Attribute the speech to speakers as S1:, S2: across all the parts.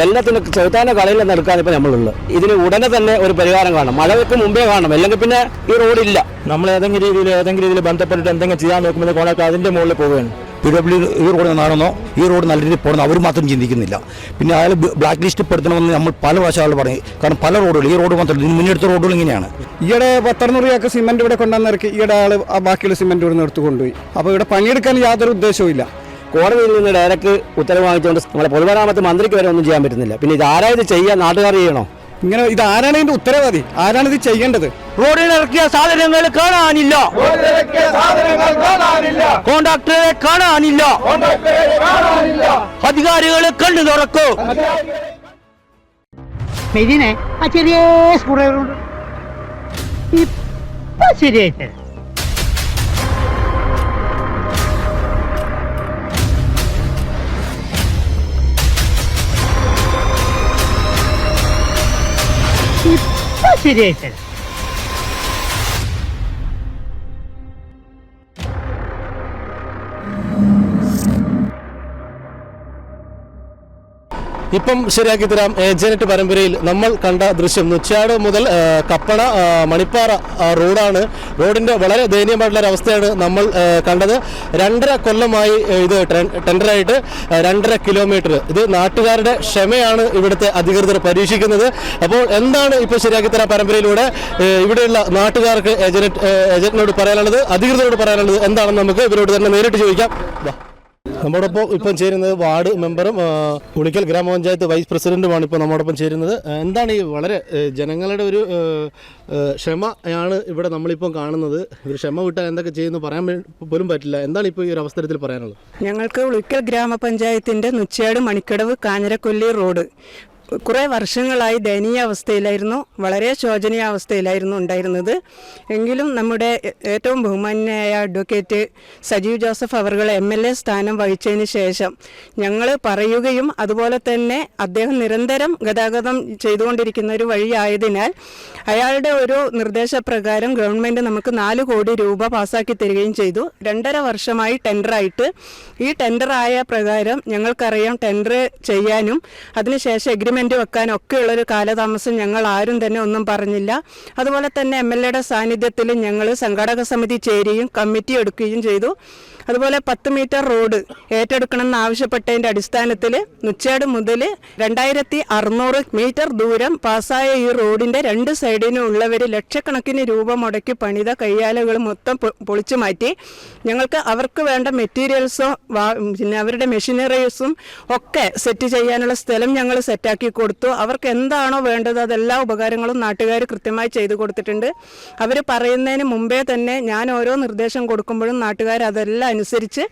S1: എല്ലാത്തിനും ചെറുത്താന്റെ കളയിൽ നടക്കാൻ ഇപ്പോൾ നമ്മളുള്ളത് ഇതിന് ഉടനെ തന്നെ ഒരു പരിഹാരം കാണണം. മഴയ്ക്ക് മുമ്പേ കാണണം. അല്ലെങ്കിൽ പിന്നെ ഈ റോഡില്ല.
S2: നമ്മൾ ഏതെങ്കിലും രീതിയിൽ ഏതെങ്കിലും രീതിയിൽ ബന്ധപ്പെട്ടിട്ട് എന്തെങ്കിലും ചെയ്യാൻ നോക്കുമ്പോൾ കോണൊക്കെ അതിന്റെ മുകളിൽ പോവുകയാണ്.
S3: പി ഡബ്ല്യു ഈ റോഡ് നന്നാണെന്നോ ഈ റോഡ് നല്ല രീതിയിൽ പോകണമെന്നോ അവർ മാത്രം ചിന്തിക്കുന്നില്ല. പിന്നെ അയാൾ ബ്ലാക്ക് ലിസ്റ്റ് പെടുത്തണമെന്ന് നമ്മൾ പല പ്രാവശ്യം ആൾ പറയും. കാരണം പല റോഡുകൾ ഈ റോഡ് മാത്രമല്ല. ഇതിന് മുന്നെടുത്ത റോഡുകൾ ഇങ്ങനെയാണ്.
S4: ഈയിടെ പത്തറുന്നൂറ് ചാക്ക് സിമെന്റ് ഇവിടെ കൊണ്ടുവന്നിറക്കി ഈയിടെ ആൾ ആ ബാക്കിയുള്ള സിമെന്റ് ഇവിടെ നിന്ന് എടുത്ത് കൊണ്ടുപോയി. അപ്പോൾ ഇവിടെ പണിയെടുക്കാൻ യാതൊരു ഉദ്ദേശവും ഇല്ല.
S1: കോടതിയിൽ നിന്ന് ഡയറക്റ്റ് ഉത്തരവ് വാങ്ങിച്ചുകൊണ്ട് നമ്മളെ പൊതുമരാമത്ത് മന്ത്രിക്ക് വരെ ഒന്നും ചെയ്യാൻ പറ്റുന്നില്ല. പിന്നെ ഇത് ആരാ ഇത് ചെയ്യുക നാട്ടുകാർ ചെയ്യണോ?
S4: ഇങ്ങനെ ഇത് ആരാണ് ഇതിന്റെ ഉത്തരവാദി ആരാണ് ഇത് ചെയ്യേണ്ടത്?
S1: റോഡിൽ ഇറക്കിയ സാധനങ്ങൾ കാണാനില്ല. കോൺട്രാക്ടറെ കാണാനില്ല. അധികാരികൾ കണ്ണു തുറക്കൂ.
S5: ആ ചെറിയ ഇപ്പൊ ശരിയായിട്ട് ശരിയായിട്ട്
S2: ഇപ്പം ശരിയാക്കി തരാം. ഏജനറ്റ് പരമ്പരയിൽ നമ്മൾ കണ്ട ദൃശ്യം നുച്ചാട് മുതൽ കപ്പണ മണിപ്പാറ റോഡാണ്. റോഡിന്റെ വളരെ ദയനീയമായിട്ടുള്ള അവസ്ഥയാണ് നമ്മൾ കണ്ടത്. രണ്ടര കൊല്ലമായി ഇത് ടെൻ- ടെൻഡറായിട്ട് രണ്ടര കിലോമീറ്റർ. ഇത് നാട്ടുകാരുടെ ക്ഷമയാണ് ഇവിടുത്തെ അധികൃതർ പരീക്ഷിക്കുന്നത്. അപ്പോൾ എന്താണ് ഇപ്പോൾ ശരിയാക്കി തരാം പരമ്പരയിലൂടെ? ഇവിടെയുള്ള നാട്ടുകാർക്ക് ഏജനറ്റ് ഏജന്റിനോട് പറയാനുള്ളത് അധികൃതരോട് പറയാനുള്ളത് എന്താണെന്ന് നമുക്ക് ഇവരോട് തന്നെ നേരിട്ട് ചോദിക്കാം. നമ്മോടൊപ്പം ഇപ്പം ചേരുന്നത് വാർഡ് മെമ്പറും ഉളിക്കൽ ഗ്രാമപഞ്ചായത്ത് വൈസ് പ്രസിഡന്റുമാണ് ഇപ്പോൾ നമ്മോടൊപ്പം ചേരുന്നത്. എന്താണ് ഈ വളരെ ജനങ്ങളുടെ ഒരു ക്ഷമയാണ് ഇവിടെ നമ്മളിപ്പം കാണുന്നത്. ഒരു ക്ഷമ വിട്ടാൽ എന്തൊക്കെ ചെയ്യുന്നു പറയാൻ പോലും പറ്റില്ല. എന്താണ് ഇപ്പോൾ ഈ ഒരു അവസരത്തിൽ പറയാനുള്ളത്?
S6: ഞങ്ങൾക്ക് ഉളിക്കൽ ഗ്രാമപഞ്ചായത്തിന്റെ നുച്ചേട് മണിക്കടവ് കാഞ്ഞിരക്കൊല്ലി റോഡ്. കുറേ വർഷങ്ങളായി ദയനീയ അവസ്ഥയിലായിരുന്നു. വളരെ ശോചനീയ അവസ്ഥയിലായിരുന്നു ഉണ്ടായിരുന്നത്. എങ്കിലും നമ്മുടെ ഏറ്റവും ബഹുമാന്യനായ അഡ്വക്കേറ്റ് സജീവ് ജോസഫ് അവർകൾ എം എൽ എ സ്ഥാനം വഹിച്ചതിന് ശേഷം ഞങ്ങൾ പറയുകയും അതുപോലെ തന്നെ അദ്ദേഹം നിരന്തരം ഗതാഗതം ചെയ്തുകൊണ്ടിരിക്കുന്ന ഒരു വഴിയായതിനാൽ അയാളുടെ ഒരു നിർദ്ദേശപ്രകാരം ഗവൺമെന്റ് നമുക്ക് നാല് കോടി രൂപ പാസ്സാക്കി തരികയും ചെയ്തു. രണ്ടര വർഷമായി ടെൻഡറായിട്ട്. ഈ ടെൻഡറായ പ്രകാരം ഞങ്ങൾക്കറിയാം ടെൻഡർ ചെയ്യാനും അതിനുശേഷം എഗ്രിമെന്റ് വെക്കാനും ഒരു കാലതാമസം ഞങ്ങൾ ആരും തന്നെ ഒന്നും പറഞ്ഞില്ല. അതുപോലെ തന്നെ എം എൽ എയുടെ സാന്നിധ്യത്തിൽ ഞങ്ങൾ സംഘാടക സമിതി ചേരുകയും കമ്മിറ്റി എടുക്കുകയും ചെയ്തു. അതുപോലെ പത്ത് മീറ്റർ റോഡ് ഏറ്റെടുക്കണമെന്ന് ആവശ്യപ്പെട്ടതിന്റെ അടിസ്ഥാനത്തിൽ നുച്ചേട് മുതൽ രണ്ടായിരത്തി അറുന്നൂറ് മീറ്റർ ദൂരം പാസ്സായ ഈ റോഡിന്റെ രണ്ട് സൈഡിനും ഉള്ളവർ ലക്ഷക്കണക്കിന് രൂപ മുടക്കി പണിത കയ്യാലകൾ മൊത്തം പൊളിച്ചു മാറ്റി. ഞങ്ങൾക്ക് അവർക്ക് വേണ്ട മെറ്റീരിയൽസോ പിന്നെ അവരുടെ മെഷീനറീസും ഒക്കെ സെറ്റ് ചെയ്യാനുള്ള സ്ഥലം ഞങ്ങൾ സെറ്റാക്കി കൊടുത്തു. അവർക്ക് എന്താണോ വേണ്ടത് അതെല്ലാ ഉപകാരങ്ങളും നാട്ടുകാർ കൃത്യമായി ചെയ്തു കൊടുത്തിട്ടുണ്ട്. അവർ പറയുന്നതിന് മുമ്പേ തന്നെ ഞാൻ ഓരോ നിർദ്ദേശം കൊടുക്കുമ്പോഴും നാട്ടുകാർ അതെല്ലാം അനുസരിച്ച്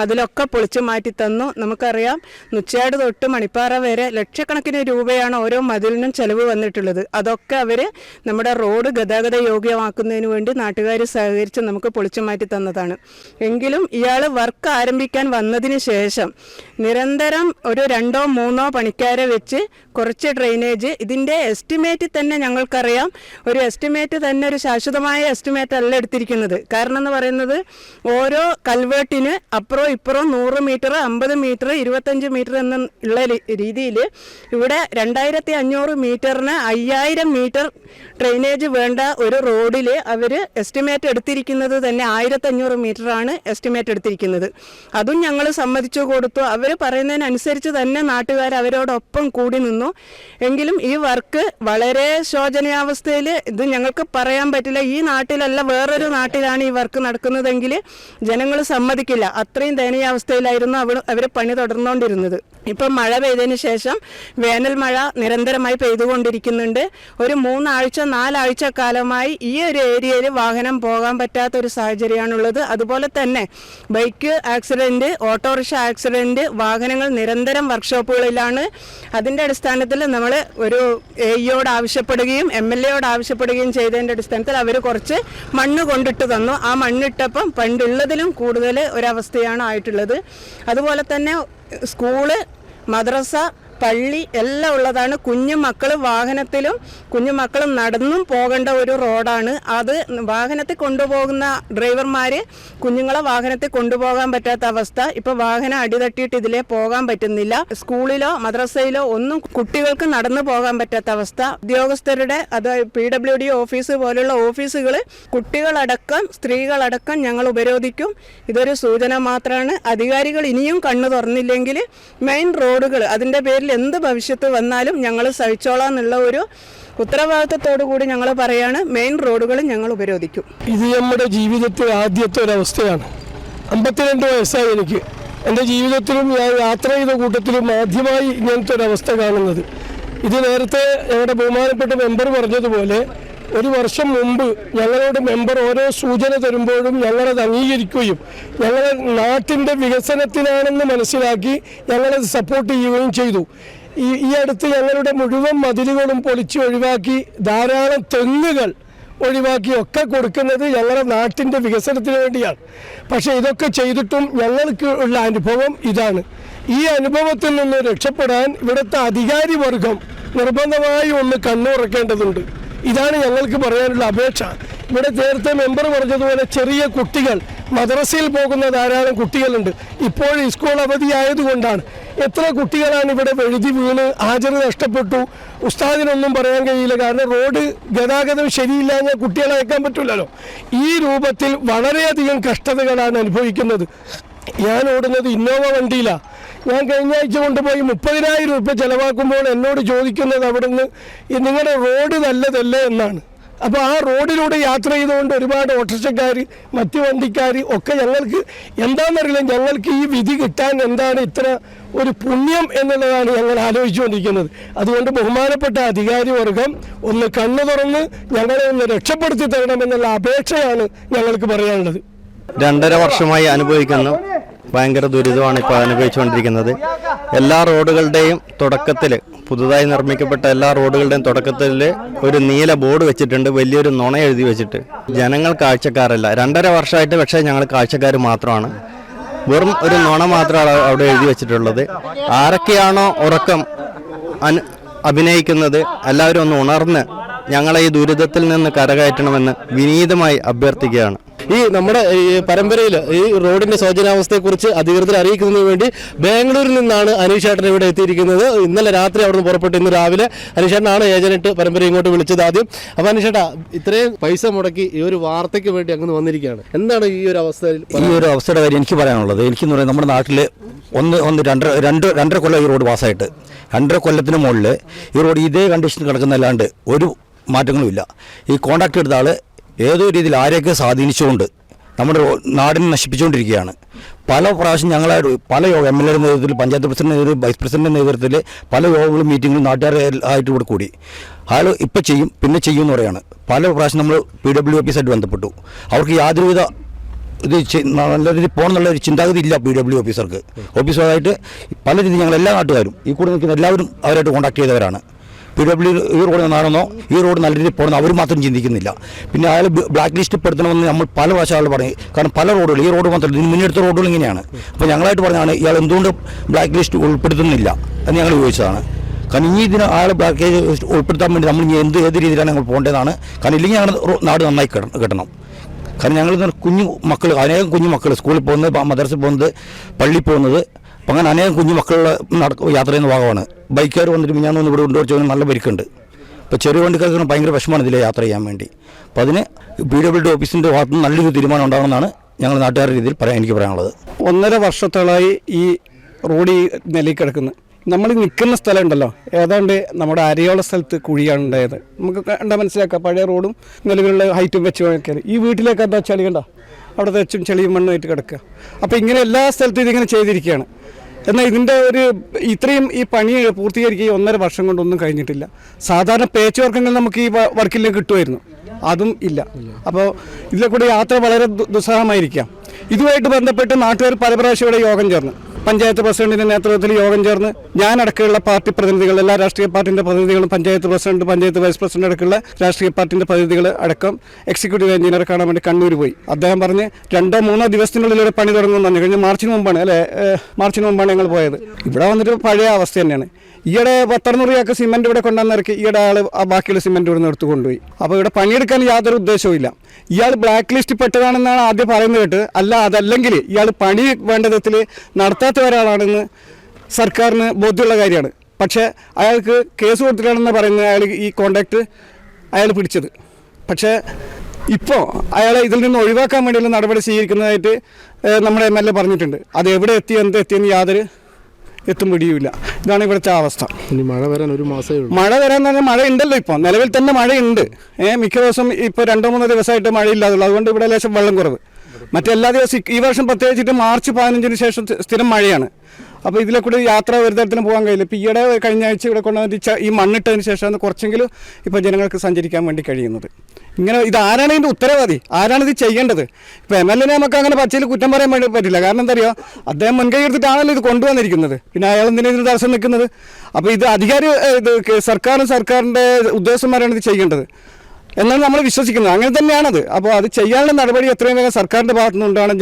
S6: മതിലൊക്കെ പൊളിച്ചു മാറ്റി തന്നു. നമുക്കറിയാം നുച്ചയാട് തൊട്ട് മണിപ്പാറ വരെ ലക്ഷക്കണക്കിന് രൂപയാണ് ഓരോ മതിലിനും ചെലവ് വന്നിട്ടുള്ളത്. അതൊക്കെ അവർ നമ്മുടെ റോഡ് ഗതാഗത യോഗ്യമാക്കുന്നതിന് വേണ്ടി നാട്ടുകാർ സഹകരിച്ച് നമുക്ക് പൊളിച്ചു മാറ്റി തന്നതാണ്. എങ്കിലും ഇയാൾ വർക്ക് ആരംഭിക്കാൻ വന്നതിന് ശേഷം നിരന്തരം ഒരു രണ്ടോ മൂന്നോ പണിക്കാരെ വെച്ച് കുറച്ച് ഡ്രെയിനേജ് ഇതിന്റെ എസ്റ്റിമേറ്റ് തന്നെ ഞങ്ങൾക്കറിയാം. ഒരു എസ്റ്റിമേറ്റ് തന്നെ ഒരു ശാശ്വതമായ എസ്റ്റിമേറ്റ് അല്ല എടുത്തിരിക്കുന്നത്. കാരണം എന്ന് പറയുന്നത് ഓരോ കൽവേട്ടിന് അപ്പുറം ഇപ്പുറം നൂറ് മീറ്റർ അമ്പത് മീറ്റർ ഇരുപത്തഞ്ച് മീറ്റർ എന്ന രീതിയിൽ ഇവിടെ രണ്ടായിരത്തി അഞ്ഞൂറ് മീറ്ററിന് അയ്യായിരം മീറ്റർ ഡ്രെയിനേജ് വേണ്ട ഒരു റോഡിൽ അവർ എസ്റ്റിമേറ്റ് എടുത്തിരിക്കുന്നത് തന്നെ ആയിരത്തഞ്ഞൂറ് മീറ്ററാണ് എസ്റ്റിമേറ്റ് എടുത്തിരിക്കുന്നത്. അതും ഞങ്ങൾ സമ്മതിച്ചു കൊടുത്തു. അവർ പറയുന്നതിനനുസരിച്ച് തന്നെ നാട്ടുകാർ അവരോടൊപ്പം കൂടി നിന്നു. എങ്കിലും ഈ വർക്ക് വളരെ ശോചനീയാവസ്ഥയിൽ ഇത് ഞങ്ങൾക്ക് പറയാൻ പറ്റില്ല. ഈ നാട്ടിലല്ല വേറൊരു നാട്ടിലാണ് ഈ വർക്ക് നടക്കുന്നതെങ്കിൽ ജനങ്ങൾ സമ്മതിക്കില്ല. അത്രയും ദയനീയാവസ്ഥയിലായിരുന്നു അവർ അവർ പണി തുടർന്നുകൊണ്ടിരുന്നത് ഇപ്പം മഴ പെയ്തതിന് ശേഷം വേനൽ മഴ നിരന്തരമായി പെയ്തുകൊണ്ടിരിക്കുന്നുണ്ട്. ഒരു മൂന്നാഴ്ച നാലാഴ്ച കാലമായി ഈ ഒരു ഏരിയയിൽ വാഹനം പോകാൻ പറ്റാത്ത ഒരു സാഹചര്യമാണുള്ളത്. അതുപോലെ തന്നെ ബൈക്ക് ആക്സിഡന്റ് ഓട്ടോറിക്ഷ ആക്സിഡന്റ് വാഹനങ്ങൾ നിരന്തരം വർക്ക്ഷോപ്പുകളിലാണ്. അതിന്റെ അടിസ്ഥാനത്തിൽ നമ്മൾ ഒരു എ ഇയോട് ആവശ്യപ്പെടുകയും എം എൽ എയോട് ആവശ്യപ്പെടുകയും ചെയ്തതിന്റെ അടിസ്ഥാനത്തിൽ അവർ കുറച്ച് മണ്ണ് കൊണ്ടിട്ട് തന്നു. ആ മണ്ണിട്ടപ്പം പണ്ടുള്ളതിലും കൂടുതൽ ഒരവസ്ഥയാണ് ആയിട്ടുള്ളത്. അതുപോലെ തന്നെ സ്കൂൾ മദ്രസ പള്ളി എല്ലാം ഉള്ളതാണ്. കുഞ്ഞു മക്കൾ വാഹനത്തിലും കുഞ്ഞു മക്കൾ നടന്നും പോകേണ്ട ഒരു റോഡാണ്. അത് വാഹനത്തിൽ കൊണ്ടുപോകുന്ന ഡ്രൈവർമാർ കുഞ്ഞുങ്ങളെ വാഹനത്തിൽ കൊണ്ടുപോകാൻ പറ്റാത്ത അവസ്ഥ. ഇപ്പോൾ വാഹനം അടിതട്ടിയിട്ട് ഇതിലേ പോകാൻ പറ്റുന്നില്ല. സ്കൂളിലോ മദ്രസയിലോ ഒന്നും കുട്ടികൾക്ക് നടന്നു പോകാൻ പറ്റാത്ത അവസ്ഥ. ഉദ്യോഗസ്ഥരുടെ അത് പി ഡബ്ല്യു ഡി ഓഫീസ് പോലുള്ള ഓഫീസുകൾ കുട്ടികളടക്കം സ്ത്രീകളടക്കം ഞങ്ങൾ ഉപരോധിക്കും. ഇതൊരു സൂചന മാത്രമാണ് അധികാരികൾ ഇനിയും കണ്ണു തുറന്നില്ലെങ്കിൽ മെയിൻ റോഡുകൾ അതിന്റെ പേരിൽ എന്ത് ഭവിഷ്യത്ത് വന്നാലും ഞങ്ങൾ സഹിച്ചോളാം എന്നുള്ള ഒരു ഉത്തരവാദിത്തത്തോടു കൂടി ഞങ്ങൾ പറയാണ് മെയിൻ റോഡുകൾ ഞങ്ങൾ ഉപരോധിക്കും.
S7: ഇത് നമ്മുടെ ജീവിതത്തിൽ ആദ്യത്തെ ഒരവസ്ഥയാണ്. അമ്പത്തിരണ്ട് വയസ്സായി എനിക്ക്. എന്റെ ജീവിതത്തിലും ഞാൻ യാത്ര ചെയ്ത കൂട്ടത്തിലും ആദ്യമായി ഇങ്ങനത്തെ ഒരവസ്ഥ കാണുന്നത്. ഇത് നേരത്തെ ഞങ്ങളുടെ ബഹുമാനപ്പെട്ട മെമ്പർ പറഞ്ഞതുപോലെ ഒരു വർഷം മുമ്പ് ഞങ്ങളുടെ മെമ്പർ ഓരോ സൂചന തരുമ്പോഴും ഞങ്ങളത് അംഗീകരിക്കുകയും ഞങ്ങളെ നാട്ടിന്റെ വികസനത്തിനാണെന്ന് മനസ്സിലാക്കി ഞങ്ങളത് സപ്പോർട്ട് ചെയ്യുകയും ചെയ്തു. ഈ ഈ അടുത്ത് ഞങ്ങളുടെ മുഴുവൻ മതിലുകളും പൊളിച്ച് ഒഴിവാക്കി ധാരാളം തെങ്ങുകൾ ഒഴിവാക്കി ഒക്കെ കൊടുക്കുന്നത് ഞങ്ങളുടെ നാട്ടിന്റെ വികസനത്തിന് വേണ്ടിയാണ്. പക്ഷേ ഇതൊക്കെ ചെയ്തിട്ടും ഞങ്ങൾക്ക് ഉള്ള അനുഭവം ഇതാണ്. ഈ അനുഭവത്തിൽ നിന്ന് രക്ഷപ്പെടാൻ ഇവിടുത്തെ അധികാരി വർഗം നിർബന്ധമായി ഒന്ന് കണ്ണുറക്കേണ്ടതുണ്ട്. ഇതാണ് ഞങ്ങൾക്ക് പറയാനുള്ള അപേക്ഷ. ഇവിടെ നേരത്തെ മെമ്പർ പറഞ്ഞതുപോലെ ചെറിയ കുട്ടികൾ മദ്രസയിൽ പോകുന്ന ധാരാളം കുട്ടികളുണ്ട്. ഇപ്പോൾ സ്കൂൾ അവധിയായതുകൊണ്ടാണ് എത്ര കുട്ടികളാണ് ഇവിടെ വെഴുതി വീണ് ഹാജർ നഷ്ടപ്പെട്ടു? ഉസ്താദിനൊന്നും പറയാൻ കഴിയില്ല. കാരണം റോഡ് ഗതാഗതം ശരിയില്ല ശരിയില്ലാഞ്ഞാൽ കുട്ടികളെ അയക്കാൻ പറ്റില്ലല്ലോ. ഈ രൂപത്തിൽ വളരെയധികം കഷ്ടതകളാണ് അനുഭവിക്കുന്നത്. ഞാൻ ഓടുന്നത് ഇന്നോവ വണ്ടിയിലാണ് ഞാൻ കഴിഞ്ഞ ആഴ്ച കൊണ്ടുപോയി മുപ്പതിനായിരം രൂപ ചിലവാക്കുമ്പോൾ എന്നോട് ചോദിക്കുന്നത് അവിടുന്ന് നിങ്ങളുടെ റോഡ് നല്ലതല്ലേ? എന്നാണ്. അപ്പോൾ ആ റോഡിലൂടെ യാത്ര ചെയ്തുകൊണ്ട് ഒരുപാട് ഓട്ടോറിക്ഷക്കാർ മറ്റു വണ്ടിക്കാർ ഒക്കെ ഞങ്ങൾക്ക് എന്താണെന്നറിയില്ല ഞങ്ങൾക്ക് ഈ വിധി കിട്ടാൻ എന്താണ് ഇത്ര ഒരു പുണ്യം എന്നുള്ളതാണ് ഞങ്ങൾ ആലോചിച്ചുകൊണ്ടിരിക്കുന്നത്. അതുകൊണ്ട് ബഹുമാനപ്പെട്ട അധികാരി വർഗം ഒന്ന് കണ്ണു തുറന്ന് ഞങ്ങളെ ഒന്ന് രക്ഷപ്പെടുത്തി തരണമെന്നുള്ള അപേക്ഷയാണ് ഞങ്ങൾക്ക് പറയാനുള്ളത്.
S8: രണ്ടര വർഷമായി അനുഭവിക്കുന്നു. ഭയങ്കര ദുരിതമാണ് ഇപ്പോൾ അനുഭവിച്ചുകൊണ്ടിരിക്കുന്നത്. എല്ലാ റോഡുകളുടെയും തുടക്കത്തിൽ പുതുതായി നിർമ്മിക്കപ്പെട്ട എല്ലാ റോഡുകളുടെയും തുടക്കത്തിൽ ഒരു നീല ബോർഡ് വെച്ചിട്ടുണ്ട് വലിയൊരു നുണ എഴുതി വെച്ചിട്ട്. ജനങ്ങൾ കാഴ്ചക്കാരല്ല. രണ്ടര വർഷമായിട്ട് പക്ഷേ ഞങ്ങൾ കാഴ്ചക്കാർ മാത്രമാണ്. വെറും ഒരു നുണ മാത്രമാണ് അവിടെ എഴുതി വെച്ചിട്ടുള്ളത്. ആരൊക്കെയാണോ ഉറക്കം അനു അഭിനയിക്കുന്നത് എല്ലാവരും ഒന്ന് ഉണർന്ന് ഞങ്ങളെ ഈ ദുരിതത്തിൽ നിന്ന് കരകയറ്റണമെന്ന് വിനീതമായി അഭ്യർത്ഥിക്കുകയാണ്.
S9: ഈ നമ്മുടെ ഈ പരമ്പരയിൽ ഈ റോഡിന്റെ ശോചനാവസ്ഥയെക്കുറിച്ച് അധികൃതരെ അറിയിക്കുന്നതിന് വേണ്ടി ബാംഗ്ലൂരിൽ നിന്നാണ് അനീഷ് ചേട്ടൻ ഇവിടെ എത്തിയിരിക്കുന്നത്. ഇന്നലെ രാത്രി അവിടെ നിന്ന് പുറപ്പെട്ട്. ഇന്ന് രാവിലെ അനീഷ് ചേട്ടനാണ് ഏജന്റ് പരമ്പര ഇങ്ങോട്ട് വിളിച്ചത് ആദ്യം. അപ്പോൾ അനീഷ് ചേട്ടാ ഇത്രയും പൈസ മുടക്കി ഈ ഒരു വാർത്തയ്ക്ക് വേണ്ടി അങ്ങ് വന്നിരിക്കുകയാണ്. എന്താണ് ഈ ഒരു അവസ്ഥയിൽ
S3: ഈ ഒരു അവസ്ഥയുടെ കാര്യം എനിക്ക് പറയാനുള്ളത്. എനിക്കെന്ന് പറയുന്നത് നമ്മുടെ നാട്ടിൽ ഒന്ന് ഒന്ന് രണ്ടര രണ്ട് രണ്ടര കൊല്ലം ഈ റോഡ് പാസ്സായിട്ട് രണ്ടര കൊല്ലത്തിന് മുകളിൽ ഈ റോഡ് ഇതേ കണ്ടീഷനിൽ കിടക്കുന്നല്ലാണ്ട് ഒരു മാറ്റങ്ങളും ഇല്ല. ഈ കോൺട്രാക്ട് എടുത്ത ആൾ ഏതോ രീതിയിൽ ആരെയൊക്കെ സ്വാധീനിച്ചുകൊണ്ട് നമ്മുടെ നാടിനെ നശിപ്പിച്ചുകൊണ്ടിരിക്കുകയാണ്. പല പ്രാവശ്യം ഞങ്ങളുടെ പല യോഗം എം എൽ എയുടെ നേതൃത്വത്തിൽ പഞ്ചായത്ത് പ്രസിഡന്റ് നേതൃത്വം വൈസ് പ്രസിഡന്റിന്റെ നേതൃത്വത്തിൽ പല യോഗങ്ങളും മീറ്റിങ്ങുകളും നാട്ടുകാർ ആയിട്ട് ഇവിടെ കൂടി. അയാൾ ഇപ്പം ചെയ്യും പിന്നെ ചെയ്യും എന്ന് പല പ്രാവശ്യം നമ്മൾ പി ഡബ്ല്യു ഓഫീസായിട്ട് ബന്ധപ്പെട്ടു. അവർക്ക് യാതൊരുവിധ ഇത് നല്ല രീതിയിൽ പോകണം എന്നുള്ള ഒരു ചിന്താഗതി ഇല്ല പി ഡബ്ല്യു ഓഫീസർക്ക് ഓഫീസറായിട്ട് പല രീതിയിൽ ഞങ്ങൾ എല്ലാ നാട്ടുകാരും ഈ കൂടെ നിൽക്കുന്ന എല്ലാവരും അവരായിട്ട് കോൺടാക്ട് ചെയ്തവരാണ്. പി ഡബ്ല്യു ഈ റോഡ് നന്നാണെന്നോ ഈ റോഡ് നല്ല രീതിയിൽ പോകണം അവർ മാത്രം ചിന്തിക്കുന്നില്ല. പിന്നെ അയാൾ ബ്ലാക്ക് ലിസ്റ്റ് പെടുത്തണമെന്ന് നമ്മൾ പല പ്രാവശ്യം പറഞ്ഞു. കാരണം പല റോഡുകൾ ഈ റോഡ് മാത്രമല്ല ഇതിന് മുന്നെടുത്ത റോഡുകൾ ഇങ്ങനെയാണ്. അപ്പോൾ ഞങ്ങളായിട്ട് പറഞ്ഞാണ് ഇയാൾ എന്തുകൊണ്ട് ബ്ലാക്ക് ലിസ്റ്റ് ഉൾപ്പെടുത്തുന്നില്ല എന്ന് ഞങ്ങൾ ചോദിച്ചതാണ്. കാരണം ഇനി ഇതിന് അയാൾ ബ്ലാക്ക് ലിസ്റ്റ് ഉൾപ്പെടുത്താൻ വേണ്ടി നമ്മൾ ഇനി എന്ത് ഏത് രീതിയിലാണ് ഞങ്ങൾ പോകേണ്ടതാണ് കാരണം ഇല്ലെങ്കിൽ ഞങ്ങളുടെ നാട് നന്നായി കിട- കിട്ടണം. കാരണം ഞങ്ങൾ കുഞ്ഞു മക്കൾ അനേകം കുഞ്ഞു മക്കൾ സ്കൂളിൽ പോകുന്നത് മദ്രസയിൽ പോകുന്നത് പള്ളിയിൽ പോകുന്നത് അപ്പം അങ്ങനെ അനേകം കുഞ്ഞു മക്കൾ നടക്ക യാത്ര ചെയ്യുന്ന ഭാഗമാണ്. ബൈക്കുകാർ വന്നിട്ട് ഞാൻ ഒന്ന് ഇവിടെ കൊണ്ടുവച്ച് നല്ല പരിക്കുണ്ട്. അപ്പോൾ ചെറിയ വണ്ടിക്കാർക്ക് ഭയങ്കര വിഷമമാണ് ഇതിലെ യാത്ര ചെയ്യാൻ വേണ്ടി. അപ്പോൾ അതിന് പി ഡബ്ല്യു ഡി ഓഫീസിന്റെ ഭാഗത്ത് നല്ലൊരു തീരുമാനം ഉണ്ടാകണമെന്നാണ് ഞങ്ങൾ നാട്ടുകാരുടെ രീതിയിൽ പറയാൻ എനിക്ക് പറയാനുള്ളത്.
S4: ഒന്നര വർഷത്തോളമായി ഈ റോഡ് നിലയിൽ കിടക്കുന്നത് നമ്മൾ നിൽക്കുന്ന സ്ഥലം ഉണ്ടല്ലോ. ഏതാണ്ട് നമ്മുടെ അരയോള സ്ഥലത്ത് കുഴിയാണ് ഉണ്ടായത്. നമുക്ക് കണ്ടാൽ മനസ്സിലാക്കാം. പഴയ റോഡും നിലവിലുള്ള ഹൈറ്റും വെച്ച് നോക്കിയാൽ ഈ വീട്ടിലേക്ക് എന്താ ചളി കണ്ടോ അവിടെ തെച്ചും ചെളിയും മണ്ണുമായിട്ട് കിടക്കുക. അപ്പോൾ ഇങ്ങനെ എല്ലാ സ്ഥലത്തും ഇതിങ്ങനെ ചെയ്തിരിക്കുകയാണ്. എന്നാൽ ഇതിന്റെ ഒരു ഇത്രയും ഈ പണി പൂർത്തീകരിക്കുക ഒന്നര വർഷം കൊണ്ടൊന്നും കഴിഞ്ഞിട്ടില്ല. സാധാരണ പേച്ച് വർക്കങ്ങൾ നമുക്ക് ഈ വർക്കിലും കിട്ടുമായിരുന്നു. അതും ഇല്ല. അപ്പോൾ ഇതിലെ കൂടെ യാത്ര വളരെ ദുസ്സഹമായിരിക്കാം. ഇതുമായിട്ട് ബന്ധപ്പെട്ട് നാട്ടുകാർ പല പ്രാവശ്യം ഇവിടെ യോഗം ചേർന്നു. പഞ്ചായത്ത് പ്രസിഡന്റിന്റെ നേതൃത്വത്തിൽ യോഗം ചേർന്ന് ഞാനടക്കമുള്ള പാർട്ടി പ്രതിനിധികൾ എല്ലാ രാഷ്ട്രീയ പാർട്ടിന്റെ പ്രതിനിധികളും panchayat president panchayat vice president അടക്കമുള്ള രാഷ്ട്രീയ പാർട്ടിന്റെ പ്രതിനിധികൾ അടക്കം എക്സിക്യൂട്ടീവ് എഞ്ചിനീയർ കാണാൻ വേണ്ടി കണ്ണൂർ പോയി. അദ്ദേഹം പറഞ്ഞ് രണ്ടോ മൂന്നോ ദിവസത്തിനുള്ളിൽ ഒരു പണി തുടങ്ങുമെന്ന് കഴിഞ്ഞ മാർച്ചിന് മുമ്പാണ് അല്ലെ? മാർച്ചിന് മുമ്പാണ് ഞങ്ങൾ പോയത്. ഇവിടെ വന്നിട്ട് പഴയ അവസ്ഥ തന്നെയാണ്. ഈയിടെ പത്തറുന്നൂറ് ചാക്ക് സിമെന്റ് ഇവിടെ കൊണ്ടുവന്നിറക്കി ഈയിടെ ആൾ ബാക്കിയുള്ള സിമെന്റ് ഇവിടെ നിന്ന് എടുത്തു കൊണ്ടുപോയി. അപ്പോൾ ഇവിടെ പണിയെടുക്കാൻ യാതൊരു ഉദ്ദേശവും ഇല്ല. ഇയാൾ ബ്ലാക്ക് ലിസ്റ്റ് പെട്ടതാണെന്നാണ് ആദ്യം പറയുന്നത് കേട്ട് അല്ല അതല്ലെങ്കിൽ ഇയാൾ പണി വേണ്ട വിധത്തിൽ നടത്താത്ത ഒരാളാണെന്ന് സർക്കാരിന് ബോധ്യമുള്ള കാര്യമാണ്. പക്ഷേ അയാൾക്ക് കേസ് കൊടുത്തിട്ടാണെന്ന് പറയുന്നത് അയാൾ ഈ കോണ്ടാക്ട് അയാൾ പിടിച്ചത്. പക്ഷേ ഇപ്പോൾ അയാളെ ഇതിൽ നിന്ന് ഒഴിവാക്കാൻ വേണ്ടിയുള്ള നടപടി സ്വീകരിക്കുന്നതായിട്ട് നമ്മുടെ എം എൽ എ പറഞ്ഞിട്ടുണ്ട്. അത് എവിടെ എത്തി എന്ത് എത്തിയെന്ന് യാതൊരു എത്തും പിടിയുമില്ല. ഇതാണ് ഇവിടുത്തെ അവസ്ഥ.
S9: ഇനി മഴ വരാൻ ഒരു മാസമേ ഉള്ളൂ.
S4: മഴ വരാൻ എന്ന് പറഞ്ഞാൽ മഴ ഉണ്ടല്ലോ ഇപ്പോൾ നിലവിൽ തന്നെ മഴയുണ്ട്. ഏഹ് മിക്ക ദിവസം ഇപ്പോൾ രണ്ടോ മൂന്നോ ദിവസമായിട്ട് മഴയില്ലാതുള്ളൂ അതുകൊണ്ട് ഇവിടെ ലേശം വെള്ളം കുറവ്. മറ്റെല്ലാ ദിവസവും ഈ വർഷം പ്രത്യേകിച്ചിട്ട് മാർച്ച് പതിനഞ്ചിന് ശേഷം സ്ഥിരം മഴയാണ്. അപ്പോൾ ഇതിലെ കൂടി യാത്ര ഒരു തരത്തിന് പോകാൻ കഴിയില്ല. ഇപ്പോൾ ഈയിടെ കഴിഞ്ഞ ആഴ്ച ഇവിടെ കൊണ്ടുവന്നിട്ട് ച- ഈ മണ്ണിട്ടതിന് ശേഷമാണ് കുറച്ചെങ്കിലും ഇപ്പോൾ ജനങ്ങൾക്ക് സഞ്ചരിക്കാൻ വേണ്ടി കഴിയുന്നത്. ഇങ്ങനെ ഇത് ആരാണ് ഇതിന്റെ ഉത്തരവാദി? ആരാണ് ഇത് ചെയ്യേണ്ടത്? ഇപ്പോൾ എം എൽ എ നമുക്ക് അങ്ങനെ പച്ചയിൽ കുറ്റം പറയാൻ വേണ്ടി പറ്റില്ല. കാരണം എന്താ പറയുക അദ്ദേഹം മുൻകൈ എടുത്തിട്ടാണല്ലോ ഇത് കൊണ്ടുവന്നിരിക്കുന്നത്. പിന്നെ അയാൾ എന്തിനാ ഇതിന് തടസ്സം നിൽക്കുന്നത് അപ്പോൾ ഇത് അധികാരി ഇത് സർക്കാരും സർക്കാരിന്റെ ഉദ്യോഗസ്ഥന്മാരാണ് ഇത് ചെയ്യേണ്ടത്. എന്നാണ് നമ്മൾ വിശ്വസിക്കുന്നത്. അങ്ങനെ തന്നെയാണത്. അപ്പോൾ അത് ചെയ്യാനുള്ള നടപടി എത്രയും വേഗം സർക്കാരിന്റെ ഭാഗത്തു നിന്നുണ്ടാവണം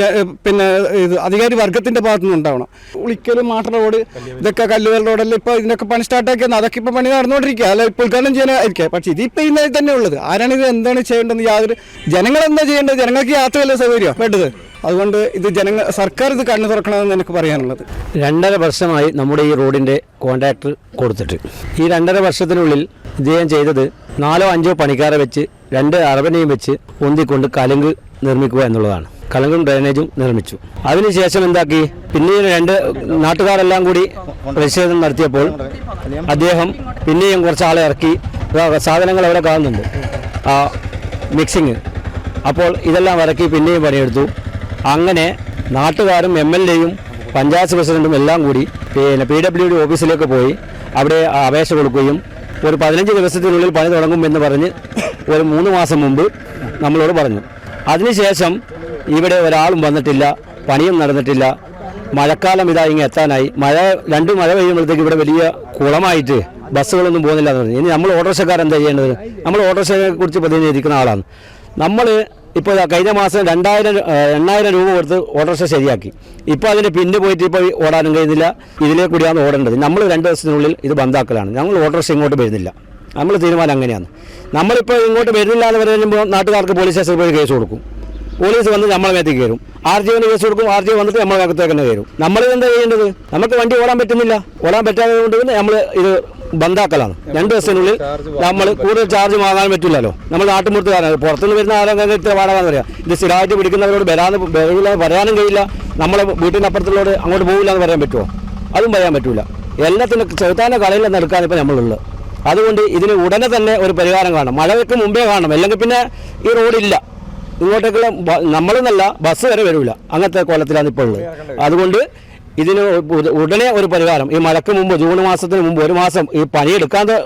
S4: പിന്നെ ഇത് അധികാരി വർഗത്തിന്റെ ഭാഗത്തു നിന്നുണ്ടാവണം ഉളിക്കലും മാട്ട റോഡ് ഇതൊക്കെ കല്ലുകൾ റോഡെല്ലാം ഇപ്പോൾ ഇതിനൊക്കെ പണി സ്റ്റാർട്ടാക്കിയെന്ന് അതൊക്കെ ഇപ്പോൾ പണി നടന്നുകൊണ്ടിരിക്കുക. അല്ല ഇപ്പോൾ ഉദ്ഘാടനം ചെയ്യാനായിരിക്കുക. പക്ഷേ ഇതിപ്പോൾ ഇന്നലെ തന്നെ ഉള്ളത്. ആരാണിത്? എന്താണ് ചെയ്യേണ്ടതെന്ന് യാതൊരു ജനങ്ങൾ എന്താ ചെയ്യേണ്ടത്? ജനങ്ങൾക്ക് യാത്രയല്ല സൗകര്യം? വേണ്ടത് അതുകൊണ്ട് ഇത് ജനങ്ങൾ സർക്കാർ ഇത് കണ്ണു തുറക്കണമെന്ന് എനിക്ക് പറയാനുള്ളത്.
S1: രണ്ടര വർഷമായി നമ്മുടെ ഈ റോഡിന്റെ കോൺട്രാക്ടർ കൊടുത്തിട്ട്. ഈ രണ്ടര വർഷത്തിനുള്ളിൽ ഇദ്ദേഹം ചെയ്തത് നാലോ അഞ്ചോ പണിക്കാരെ വെച്ച് രണ്ട് അറബനെയും വെച്ച് ഒന്തിക്കൊണ്ട് കലുങ്ക് നിർമ്മിക്കുക എന്നുള്ളതാണ്. കലങ്കും ഡ്രൈനേജും നിർമ്മിച്ചു. അതിനുശേഷം എന്താക്കി? പിന്നീട് രണ്ട് നാട്ടുകാരെല്ലാം കൂടി പ്രതിഷേധം നടത്തിയപ്പോൾ അദ്ദേഹം പിന്നെയും കുറച്ച് ആളെ ഇറക്കി സാധനങ്ങൾ അവിടെ കാണുന്നുണ്ട്. ആ മിക്സിങ്. അപ്പോൾ ഇതെല്ലാം ഇറക്കി പിന്നെയും പണിയെടുത്തു. അങ്ങനെ നാട്ടുകാരും എം എൽ എയും പഞ്ചായത്ത് പ്രസിഡന്റും എല്ലാം കൂടി പിന്നെ പി ഡബ്ല്യു ഡി ഓഫീസിലേക്ക് പോയി അവിടെ അപേക്ഷ കൊടുക്കുകയും ഒരു പതിനഞ്ച് ദിവസത്തിനുള്ളിൽ പണി തുടങ്ങുമെന്ന് പറഞ്ഞ് ഒരു മൂന്ന് മാസം മുമ്പ് നമ്മളോട് പറഞ്ഞു. അതിനുശേഷം ഇവിടെ ഒരാളും വന്നിട്ടില്ല പണിയും നടന്നിട്ടില്ല. മഴക്കാലം ഇതാ ഇങ്ങനെ എത്താനായി. മഴ രണ്ട് മഴ പെയ്യുമ്പോഴത്തേക്ക് ഇവിടെ വലിയ കുളമായിട്ട് ബസ്സുകളൊന്നും പോകുന്നില്ല എന്ന് പറഞ്ഞു. ഇനി നമ്മൾ ഓട്ടോറിക്ഷക്കാർ എന്താ ചെയ്യേണ്ടത്? നമ്മൾ ഓട്ടോറിക്ഷയെ കുറിച്ച് പ്രതിനിധീകരിക്കുന്ന ആളാണ്. നമ്മൾ ഇപ്പോൾ കഴിഞ്ഞ മാസം രണ്ടായിരം എണ്ണായിരം രൂപ കൊടുത്ത് ഓട്ടോറിക്ഷ ശരിയാക്കി. ഇപ്പോൾ അതിന് പിന്നെ പോയിട്ട് ഇപ്പോൾ ഓടാനും കഴിയുന്നില്ല. ഇതിലേ കൂടിയാണ് ഓടേണ്ടത്. നമ്മൾ രണ്ട് ദിവസത്തിനുള്ളിൽ ഇത് ബന്ധാക്കലാണ്. ഞങ്ങൾ ഓട്ടോറിക്ഷ ഇങ്ങോട്ട് വരുന്നില്ല. നമ്മൾ തീരുമാനം അങ്ങനെയാണ്. നമ്മളിപ്പോൾ ഇങ്ങോട്ട് വരുന്നില്ല എന്ന് പറയുമ്പോൾ നാട്ടുകാർക്ക് പോലീസ് സ്റ്റേഷനിൽ പോയി കേസ് കൊടുക്കും. പോലീസ് വന്ന് നമ്മളെ മേത്തേക്ക് കയറും. ആർ ജി ഒന്ന് കേസ് കൊടുക്കും ആർ ജി വന്നിട്ട് നമ്മളെ അകത്തേക്ക് തന്നെ കയറും. നമ്മൾ എന്താ ചെയ്യേണ്ടത്? നമുക്ക് വണ്ടി ഓടാൻ പറ്റുന്നില്ല. ഓടാൻ പറ്റാതെ കൊണ്ട് നമ്മൾ ഇത് ബന്ധാക്കലാണ്. രണ്ട് ദിവസത്തിനുള്ളിൽ നമ്മൾ കൂടുതൽ ചാർജ് വാങ്ങാൻ പറ്റില്ലല്ലോ. നമ്മൾ നാട്ടുമ്പുറത്തുകാരാണ്. പുറത്തുനിന്ന് വരുന്ന ആരെങ്കിലും ഇത്ര വാടക പറയാം ഇത് സ്ഥിരമായിട്ട് പിടിക്കുന്നവരോട് വരാന്ന് വരില്ല പറയാനും കഴിയില്ല. നമ്മളെ വീട്ടിന്റെ അപ്പുറത്തുള്ളവരോട് അങ്ങോട്ട് പോകില്ല എന്ന് പറയാൻ പറ്റുമോ? അതും പറയാൻ പറ്റില്ല എല്ലാത്തിനും ചെറുത്താന കളയിൽ നടക്കാൻ ഇപ്പം നമ്മളുള്ളത്. അതുകൊണ്ട് ഇതിന് ഉടനെ തന്നെ ഒരു പരിഹാരം കാണണം. മഴയ്ക്ക് മുമ്പേ കാണണം. അല്ലെങ്കിൽ പിന്നെ ഈ റോഡില്ല. ഇങ്ങോട്ടേക്കുള്ള നമ്മളെന്നല്ല ബസ് വരെ വരില്ല അങ്ങനത്തെ കോലത്തിലാണ് ഇപ്പോൾ ഉള്ളത്. അതുകൊണ്ട് ഇതിന് ഉടനെ ഒരു പരിഹാരം. ഈ മഴയ്ക്ക് മുമ്പ് ജൂൺ മാസത്തിന് മുമ്പ് ഒരു മാസം ഈ പണി എടുക്കാതെ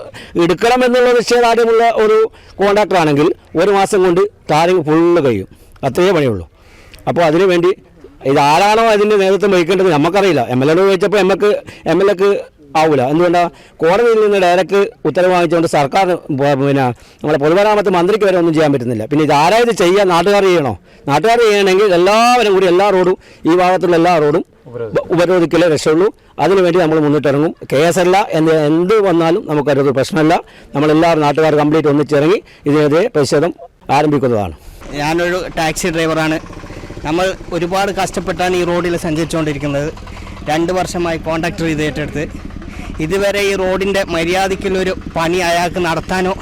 S1: എടുക്കണം എന്നുള്ള നിശ്ചയദാർഢ്യമുള്ള ഒരു കോൺട്രാക്ടർ ആണെങ്കിൽ ഒരു മാസം കൊണ്ട് ടാറിങ് ഫുള്ള് കഴിയും. അത്രയേ പണിയുള്ളൂ. അപ്പോൾ അതിനു വേണ്ടി ഇത് ആരാണോ അതിന്റെ നേതൃത്വം വഹിക്കേണ്ടത് നമുക്കറിയില്ല. എം എൽ എ ചോദിച്ചപ്പോൾ നമുക്ക് എം എൽ എക്ക് ആവില്ല എന്തുകൊണ്ടാണ് കോടതിയിൽ നിന്ന് ഡയറക്റ്റ് ഉത്തരവ് വാങ്ങിച്ചുകൊണ്ട് സർക്കാർ പിന്നെ നമ്മളെ പൊതുമരാമത്ത് മന്ത്രിക്ക് വരെ ഒന്നും ചെയ്യാൻ പറ്റുന്നില്ല. പിന്നെ ഇത് ആരായത് ചെയ്യുക നാട്ടുകാർ ചെയ്യണോ? നാട്ടുകാർ ചെയ്യണമെങ്കിൽ എല്ലാവരും കൂടി എല്ലാ റോഡും ഈ ഭാഗത്തുള്ള എല്ലാ റോഡും ഉപരോധിക്കലേ രക്ഷയുള്ളൂ. അതിനുവേണ്ടി നമ്മൾ മുന്നിട്ടിറങ്ങും. കേസല്ല എന്ത് എന്ത് വന്നാലും നമുക്കതൊരു പ്രശ്നമല്ല. നമ്മളെല്ലാവരും നാട്ടുകാർ കംപ്ലീറ്റ് ഒന്നിച്ചിറങ്ങി ഇതിനെതിരെ പ്രതിഷേധം ആരംഭിക്കുന്നതാണ്.
S10: ഞാനൊരു ടാക്സി ഡ്രൈവറാണ്. നമ്മൾ ഒരുപാട് കഷ്ടപ്പെട്ടാണ് ഈ റോഡിൽ സഞ്ചരിച്ചുകൊണ്ടിരിക്കുന്നത്. രണ്ട് വർഷമായി കോൺട്രാക്ടർ ഇത് ഏറ്റെടുത്ത്. ഇതുവരെ ഈ റോഡിന്റെ മര്യാദയ്ക്കുള്ളൊരു പണി അയാൾക്ക് നടത്താനോ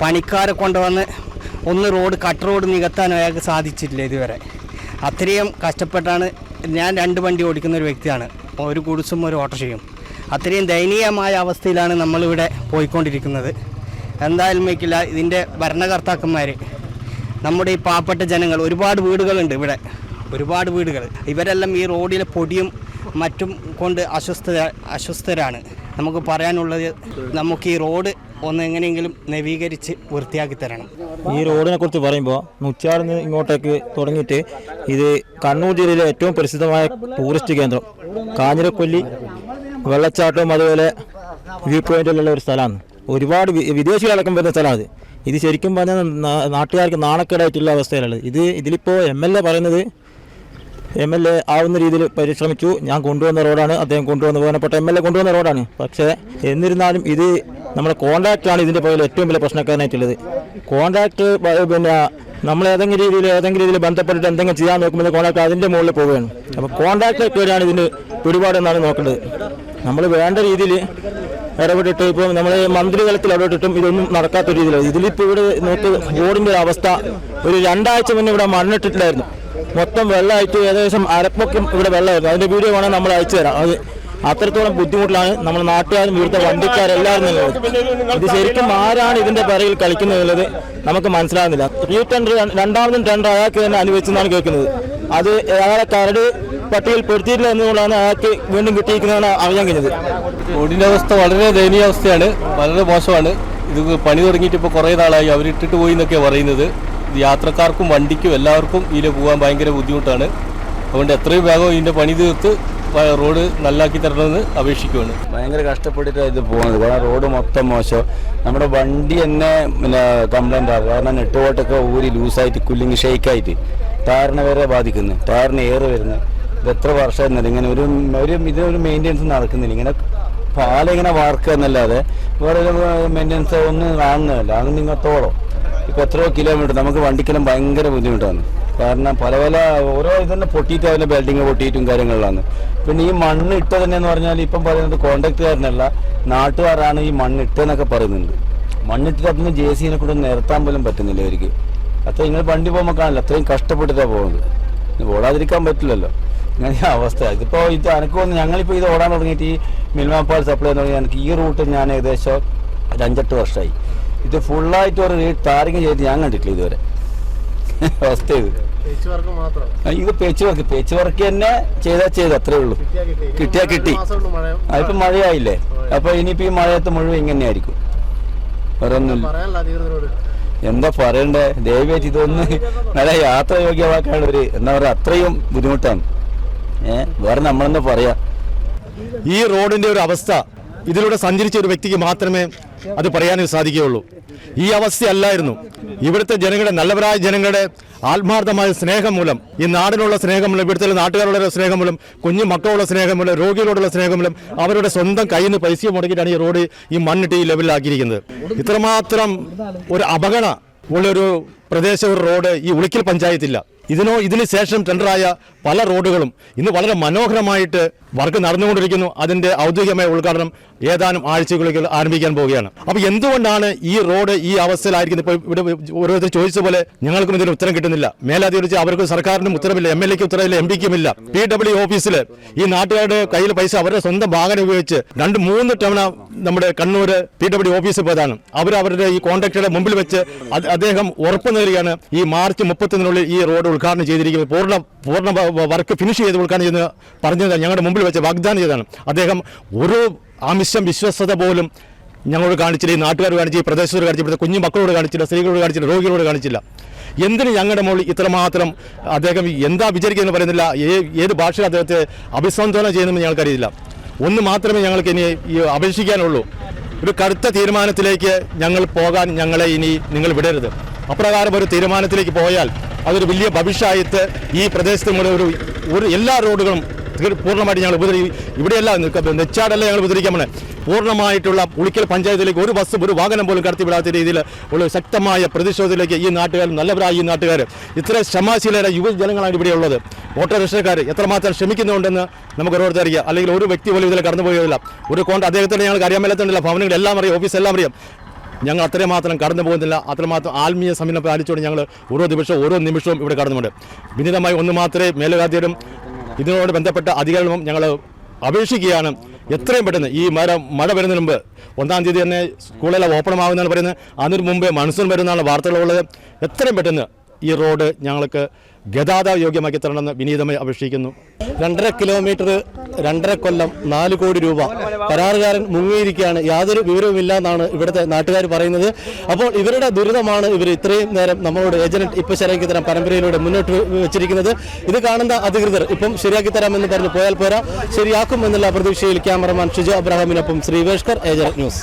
S10: പണിക്കാരെ കൊണ്ടുവന്ന് ഒന്ന് റോഡ് കട്ട് റോഡ് നികത്താനോ അയാൾക്ക് സാധിച്ചിട്ടില്ല ഇതുവരെ. അത്രയും കഷ്ടപ്പെട്ടാണ് ഞാൻ രണ്ട് വണ്ടി ഓടിക്കുന്ന ഒരു വ്യക്തിയാണ്. ഒരു കുടിസും ഒരു ഓട്ടോറിക്ഷയും. അത്രയും ദയനീയമായ അവസ്ഥയിലാണ് നമ്മളിവിടെ പോയിക്കൊണ്ടിരിക്കുന്നത്. എന്തായാലും വയ്ക്കില്ല ഇതിന്റെ ഭരണകർത്താക്കന്മാർ നമ്മുടെ ഈ പാവപ്പെട്ട ജനങ്ങൾ ഒരുപാട് വീടുകളുണ്ട് ഇവിടെ. ഒരുപാട് വീടുകൾ. ഇവരെല്ലാം ഈ റോഡിലെ പൊടിയും മറ്റും കൊണ്ട് അസ്വസ്ഥ അസ്വസ്ഥരാണ്. നമുക്ക് പറയാനുള്ളത് നമുക്ക് ഈ റോഡ് ഒന്ന് എങ്ങനെയെങ്കിലും നവീകരിച്ച് വൃത്തിയാക്കി തരണം.
S11: ഈ റോഡിനെ കുറിച്ച് പറയുമ്പോൾ നുച്ചാറിൽ നിന്ന് ഇങ്ങോട്ടേക്ക് തുടങ്ങിയിട്ട് ഇത് കണ്ണൂർ ജില്ലയിലെ ഏറ്റവും പ്രസിദ്ധമായ ടൂറിസ്റ്റ് കേന്ദ്രം. കാഞ്ഞിരക്കൊല്ലി വെള്ളച്ചാട്ടവും അതുപോലെ വ്യൂ പോയിന്റിലുള്ള ഒരു സ്ഥലമാണ്. ഒരുപാട് വിദേശികളടക്കം വരുന്ന സ്ഥലമാണ് ഇത്. ശരിക്കും പറഞ്ഞാൽ നാട്ടുകാർക്ക് നാണക്കേടായിട്ടുള്ള അവസ്ഥയിലുള്ളത്. ഇത് ഇതിലിപ്പോൾ എം എൽ എ പറയുന്നത് എം എൽ എ ആവുന്ന രീതിയിൽ പരിശ്രമിച്ചു. ഞാൻ കൊണ്ടുവന്ന റോഡാണ്. അദ്ദേഹം കൊണ്ടുവന്ന ബഹുമാനപ്പെട്ട എം എൽ എ കൊണ്ടുവന്ന റോഡാണ്. പക്ഷേ എന്നിരുന്നാലും ഇത് നമ്മുടെ കോൺട്രാക്റ്റാണ് ഇതിന്റെ പുറകിൽ ഏറ്റവും വലിയ പ്രശ്നക്കാരനായിട്ടുള്ളത്. കോൺട്രാക്ട് പിന്നെ നമ്മൾ ഏതെങ്കിലും രീതിയിൽ ഏതെങ്കിലും രീതിയിൽ ബന്ധപ്പെട്ടിട്ട് എന്തെങ്കിലും ചെയ്യാൻ നോക്കുമ്പോൾ കോൺട്രാക്ട് അതിന്റെ മുകളിൽ പോവുകയാണ്. അപ്പോൾ കോൺട്രാക്ട് പേരാണ് ഇതിന് പിടിപാടെന്നാണ് നോക്കേണ്ടത്. നമ്മൾ വേണ്ട രീതിയിൽ ഇടപെട്ടിട്ട് ഇപ്പോൾ നമ്മൾ മന്ത്രി തലത്തിൽ ഇടപെട്ടിട്ടും ഇതൊന്നും നടക്കാത്ത രീതിയിലാണ്. ഇതിലിപ്പോൾ ഇവിടെ നോക്ക് റോഡിന്റെ ഒരു അവസ്ഥ ഒരു രണ്ടാഴ്ച മുന്നേ ഇവിടെ മണ്ണിട്ടിട്ടില്ലായിരുന്നു മൊത്തം വെള്ളമായിട്ട് ഏകദേശം അരപ്പൊക്കെ ഇവിടെ വെള്ളമായിരുന്നു. അതിന്റെ വീഡിയോ വേണം നമ്മൾ അയച്ചു തരാം. അത് അത്രത്തോളം ബുദ്ധിമുട്ടിലാണ് നമ്മൾ നാട്ടുകാരും ഇവിടുത്തെ വണ്ടിക്കാരെല്ലാവരും നിന്നത്. ഇത് ശരിക്കും ആരാണ് ഇതിന്റെ പിറകിൽ കളിക്കുന്നത് നമുക്ക് മനസ്സിലാകുന്നില്ല. റീ ടെൻഡർ രണ്ടാമതും ടെൻഡർ അയാൾക്ക് തന്നെ അനുവദിച്ചെന്നാണ് കേൾക്കുന്നത്. അത് അയാളെ കരട് പട്ടികയിൽ പെടുത്തിയിട്ടില്ല എന്നുള്ളതാണ് അയാൾക്ക് വീണ്ടും കിട്ടിയിരിക്കുന്നതാണ് അറിയാൻ കഴിഞ്ഞത്.
S9: റോഡിന്റെ അവസ്ഥ വളരെ ദയനീയ അവസ്ഥയാണ്. വളരെ മോശമാണ്. ഇത് പണി തുടങ്ങിയിട്ട് ഇപ്പോൾ കുറേ നാളായി. അവരിട്ടിട്ട് പോയി എന്നൊക്കെയാണ് പറയുന്നത്. യാത്രക്കാർക്കും വണ്ടിക്കും എല്ലാവർക്കും ഇതിൽ പോകാൻ ഭയങ്കര ബുദ്ധിമുട്ടാണ്. അതുകൊണ്ട് എത്രയും വേഗം ഇതിന്റെ പണി തീർത്ത് റോഡ് നല്ലാക്കി തരണമെന്ന് അപേക്ഷിക്കുകയാണ്.
S12: ഭയങ്കര കഷ്ടപ്പെട്ടിട്ടാണ് ഇത് പോകുന്നത്. കാരണം റോഡ് മൊത്തം മോശം. നമ്മുടെ വണ്ടി തന്നെ പിന്നെ കംപ്ലൈന്റ് ആകും കാരണം നെട്ട് നെട്ടുപോട്ടൊക്കെ ഊരി ലൂസായിട്ട് കുല്ലിങ് ഷെയ്ക്കായിട്ട് ടയറിനെ വരെ ബാധിക്കുന്നു. ടയറിന് ഏറ് വരുന്നു. ഇത് എത്ര വർഷമായിരുന്നില്ല ഇങ്ങനെ ഒരു ഒരു ഇതിനൊരു മെയിന്റെനൻസ് നടക്കുന്നില്ല. ഇങ്ങനെ പാലിങ്ങനെ വാർക്കുക എന്നല്ലാതെ വേറെ മെയിന്റെനൻസ് ഒന്നും കാണുന്നതല്ല അത് നിങ്ങത്തോളം. ഇപ്പം എത്രയോ കിലോമീറ്റർ നമുക്ക് വണ്ടിക്കെല്ലാം ഭയങ്കര ബുദ്ധിമുട്ടാണ്. കാരണം പല പല ഓരോ ഇതന്നെ പൊട്ടിയിട്ട് അതിന്റെ ബെൽഡിങ് പൊട്ടിയിട്ടും കാര്യങ്ങളിലാണ്. പിന്നെ ഈ മണ്ണ് ഇട്ടത് എന്ന് പറഞ്ഞാൽ ഇപ്പം പറയുന്നത് കോൺട്രാക്റ്റുകാരനല്ല നാട്ടുകാരാണ് ഈ മണ്ണ് ഇട്ടതെന്നൊക്കെ പറയുന്നുണ്ട്. മണ്ണിട്ടിട്ട് അതിന് ജെ സിനെ കൂടെ നിരത്താൻ പോലും പറ്റുന്നില്ല അവർക്ക് അത്ര നിങ്ങൾ വണ്ടി പോകുമ്പോൾ കാണില്ല അത്രയും കഷ്ടപ്പെട്ടിട്ടാണ് പോകുന്നത്. ഓടാതിരിക്കാൻ പറ്റില്ലല്ലോ. ഇങ്ങനെ അവസ്ഥ. ഇതിപ്പോൾ ഇത് എനിക്ക് തോന്നുന്നു ഞങ്ങളിപ്പോൾ ഇത് ഓടാൻ തുടങ്ങിയിട്ട് ഈ മിൽമാപ്പാൽ സപ്ലൈ തുടങ്ങി എനിക്ക് ഈ റൂട്ട് ഞാൻ ഏകദേശം ഒരു അഞ്ചെട്ട് വർഷമായി ഇത് ഫുള്ളായിട്ട് ഒരു ടാറിങ് ചെയ്ത് ഞാൻ കണ്ടിട്ടില്ല ഇതുവരെ. അവസ്ഥ ഇത് ഇത് പേച്ച് വർക്ക് പേച്ച് വർക്ക് തന്നെ ചെയ്താൽ ചെയ്ത് അത്രേ ഉള്ളൂ. കിട്ടിയാ കിട്ടി. അതിപ്പം മഴയായില്ലേ? അപ്പൊ ഇനിയിപ്പോ ഈ മഴയത്ത് മുഴുവൻ ഇങ്ങനെ ആയിരിക്കും. വേറെ ഒന്നുമില്ല. എന്താ പറയണ്ടേ? ദയവേറ്റ് ഇതൊന്ന് നല്ല യാത്ര യോഗ്യമാക്കാനുള്ള ഒരു എന്താ പറയാ അത്രയും ബുദ്ധിമുട്ടാണ്. ഏഹ് വേറെ നമ്മളെന്താ പറയാ.
S9: ഈ റോഡിന്റെ ഒരു അവസ്ഥ ഇതിലൂടെ സഞ്ചരിച്ച ഒരു വ്യക്തിക്ക് മാത്രമേ അത് പറയാനും സാധിക്കുകയുള്ളൂ. ഈ അവസ്ഥയല്ലായിരുന്നു. ഇവിടുത്തെ ജനങ്ങളുടെ നല്ലവരായ ജനങ്ങളുടെ ആത്മാർത്ഥമായ സ്നേഹം മൂലം ഈ നാടിനുള്ള സ്നേഹം മൂലം ഇവിടുത്തെ നാട്ടുകാരുടെ സ്നേഹം മൂലം കുഞ്ഞു മക്കളുള്ള സ്നേഹം മൂലം രോഗികളോടുള്ള സ്നേഹം മൂലം അവരുടെ സ്വന്തം കയ്യിൽ നിന്ന് പൈസ മുടക്കിയിട്ടാണ് ഈ റോഡ് ഈ മണ്ണിട്ട് ഈ ലെവലിലാക്കിയിരിക്കുന്നത്. ഇത്രമാത്രം ഒരു അപകട ഉള്ളൊരു പ്രദേശ റോഡ് ഈ ഉളിക്കൽ പഞ്ചായത്തില്ല. ഇതിനോ ഇതിന് ശേഷം ടെൻഡറായ പല റോഡുകളും ഇന്ന് വളരെ മനോഹരമായിട്ട് വർക്ക് നടന്നുകൊണ്ടിരിക്കുന്നു. അതിന്റെ ഔദ്യോഗികമായ ഉദ്ഘാടനം ഏതാനും ആഴ്ചകളിൽ ആരംഭിക്കാൻ പോവുകയാണ്. അപ്പോൾ എന്തുകൊണ്ടാണ് ഈ റോഡ് ഈ അവസ്ഥയിലായിരിക്കുന്നത്? ഇപ്പോൾ ഇവിടെ ഓരോരുത്തർ ചോദിച്ച പോലെ ഞങ്ങൾക്കും ഇതിന് ഉത്തരം കിട്ടുന്നില്ല. മേലാധികരിച്ച് അവർക്ക് സർക്കാരിനും ഉത്തരവില്ല എം എൽ എക്ക് ഉത്തരവില്ല എം പിക്കും ഇല്ല പി ഡബ്ല്യു ഓഫീസിൽ ഈ നാട്ടുകാരുടെ കയ്യിൽ പൈസ അവരുടെ സ്വന്തം വാഹനം ഉപയോഗിച്ച് രണ്ട് മൂന്ന് തവണ നമ്മുടെ കണ്ണൂർ പി ഡബ്ല്യു ഓഫീസിൽ പോയതാണ്. അവർ അവരുടെ ഈ കോൺട്രാക്ടറുടെ മുമ്പിൽ വെച്ച് അദ്ദേഹം ഉറപ്പ് നൽകുകയാണ് ഈ മാർച്ച് മുപ്പത്തൊന്നിനുള്ളിൽ ഈ റോഡ് ഉദ്ഘാടനം ചെയ്തിരിക്കുന്നത് പൂർണ പൂർണ വർക്ക് ഫിനിഷ് ചെയ്ത് ഉദ്ഘാടനം ചെയ്യുന്ന പറഞ്ഞത് ഞങ്ങളുടെ മുമ്പിൽ വെച്ച് വാഗ്ദാനം ചെയ്തതാണ്. അദ്ദേഹം ഒരു ആമിഷം വിശ്വസ്തത പോലും ഞങ്ങളോട് കാണിച്ചില്ല. ഈ നാട്ടുകാർ കാണിച്ചില്ല. ഈ പ്രദേശത്തോട് കാണിച്ചില്ല. കുഞ്ഞു മക്കളോട് കാണിച്ചില്ല. സ്ത്രീകളോട് കാണിച്ചില്ല. രോഗികളോട് കാണിച്ചില്ല. എന്തിന് ഞങ്ങളുടെ മുകളിൽ ഇത്രമാത്രം അദ്ദേഹം എന്താ വിചാരിക്കുന്നത് പറയുന്നില്ല. ഏത് ഭാഷയിൽ അദ്ദേഹത്തെ അഭിസംബോധന ചെയ്യുന്നതെന്ന് ഞങ്ങൾക്കറിയില്ല. ഒന്ന് മാത്രമേ ഞങ്ങൾക്ക് ഇനി അപേക്ഷിക്കാനുള്ളൂ. ഒരു കടുത്ത തീരുമാനത്തിലേക്ക് ഞങ്ങൾ പോകാൻ ഞങ്ങളെ ഇനി നിങ്ങൾ വിടരുത്. അപ്രകാരം ഒരു തീരുമാനത്തിലേക്ക് പോയാൽ അതൊരു വലിയ ഭവിഷ്യത്ത് ഈ പ്രദേശത്തും കൂടെ ഒരു എല്ലാ റോഡുകളും പൂർണമായിട്ട് ഞങ്ങൾ ഉപദ്രവി ഇവിടെയല്ല നെച്ചാടല്ല ഞങ്ങൾ ഉപദ്രവിക്കാൻ പോണേ. പൂർണമായിട്ടുള്ള പുളിക്കൽ പഞ്ചായത്തിലേക്ക് ഒരു ബസ് ഒരു വാഹനം പോലും കടത്തിവിടാത്ത രീതിയിൽ ഉള്ള ശക്തമായ പ്രതിഷേധത്തിലേക്ക് ഈ നാട്ടുകാർ നല്ലവരായ ഈ നാട്ടുകാർ. ഇത്ര ക്ഷമാശീലരായ യുവജനങ്ങളാണ് ഇവിടെയുള്ളത് ഓട്ടോറിക്ഷക്കാർ എത്രമാത്രം ശ്രമിക്കുന്നുണ്ടെന്ന് നമുക്ക് ഓരോരുത്തർ അറിയാം. അല്ലെങ്കിൽ ഒരു വ്യക്തി പോലും ഇതിൽ കടന്നു പോയില്ല. ഒരു കോണ്ട് അദ്ദേഹത്തിന് ഞങ്ങൾക്ക് അറിയാൻ മേലത്തുണ്ടല്ല. ഭവനങ്ങൾ എല്ലാം അറിയാം. ഓഫീസ് എല്ലാം അറിയാം. ഞങ്ങൾ അത്രമാത്രം കടന്നു പോകുന്നില്ല. അത്രമാത്രം ആത്മീയ സമീപനം പാലിച്ചുകൊണ്ട് ഞങ്ങൾ ഓരോ ദിവസവും ഓരോ നിമിഷവും ഇവിടെ കടന്നുണ്ട്. വിനിതമായി ഒന്ന് മാത്രമേ മേലുകാദ്യരും ഇതിനോട് ബന്ധപ്പെട്ട അധികാരികളും ഞങ്ങൾ അപേക്ഷിക്കുകയാണ്. എത്രയും പെട്ടെന്ന് ഈ മഴ മഴ വരുന്നതിന് മുമ്പ് ഒന്നാം തീയതി തന്നെ സ്കൂളെല്ലാം ഓപ്പൺ ആകുന്നതാണ് പറയുന്നത്. അതിന് മുമ്പേ മൺസൂൺ വരുന്നതാണ് വാർത്തകളുള്ളത്. എത്രയും പെട്ടെന്ന് ഈ റോഡ് ഞങ്ങൾക്ക് ഗതാഗത യോഗ്യമാക്കി തരണമെന്ന് വിനീതമായി അപേക്ഷിക്കുന്നു. രണ്ടര കിലോമീറ്റർ രണ്ടര കൊല്ലം നാല് കോടി രൂപ. കരാറുകാരൻ മുങ്ങിയിരിക്കുകയാണ്. യാതൊരു വിവരവുമില്ല എന്നാണ് ഇവിടുത്തെ നാട്ടുകാർ പറയുന്നത്. അപ്പോൾ ഇവരുടെ ദുരിതമാണ് ഇവർ ഇത്രയും നേരം നമ്മളോട് ഏജന്റ് ഇപ്പൊ ശരിയാക്കി തരാം പരമ്പരയിലൂടെ മുന്നോട്ട് വെച്ചിരിക്കുന്നത്. ഇത് കാണുന്ന അധികൃതർ ഇപ്പം ശരിയാക്കി തരാമെന്ന് പറഞ്ഞ് പോയാൽ പോരാ ശരിയാക്കും എന്നുള്ള പ്രതീക്ഷയിൽ cameraman Shiju അബ്രഹാമിനൊപ്പം Shreeveshkar agent news.